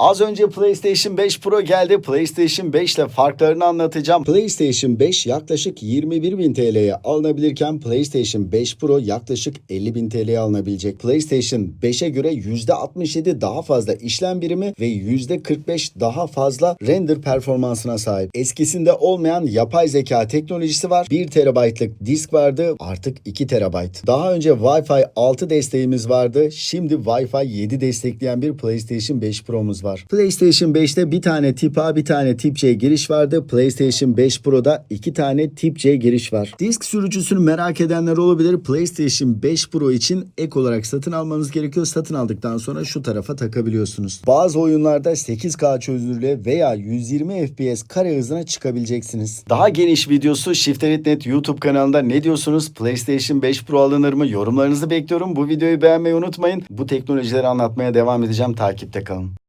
Az önce PlayStation 5 Pro geldi. PlayStation 5 ile farklarını anlatacağım. PlayStation 5 yaklaşık 21.000 TL'ye alınabilirken PlayStation 5 Pro yaklaşık 50.000 TL'ye alınabilecek. PlayStation 5'e göre %67 daha fazla işlem birimi ve %45 daha fazla render performansına sahip. Eskisinde olmayan yapay zeka teknolojisi var. 1 TB'lık disk vardı artık 2 TB. Daha önce Wi-Fi 6 desteğimiz vardı. Şimdi Wi-Fi 7 destekleyen bir PlayStation 5 Pro'muz var. PlayStation 5'te bir tane tip A bir tane tip C giriş vardı. PlayStation 5 Pro'da iki tane tip C giriş var. Disk sürücüsünü merak edenler olabilir. PlayStation 5 Pro için ek olarak satın almanız gerekiyor. Satın aldıktan sonra şu tarafa takabiliyorsunuz. Bazı oyunlarda 8K çözünürlüğe veya 120 FPS kare hızına çıkabileceksiniz. Daha geniş videosu Shifterit.net YouTube kanalında ne diyorsunuz? PlayStation 5 Pro alınır mı? Yorumlarınızı bekliyorum. Bu videoyu beğenmeyi unutmayın. Bu teknolojileri anlatmaya devam edeceğim. Takipte kalın.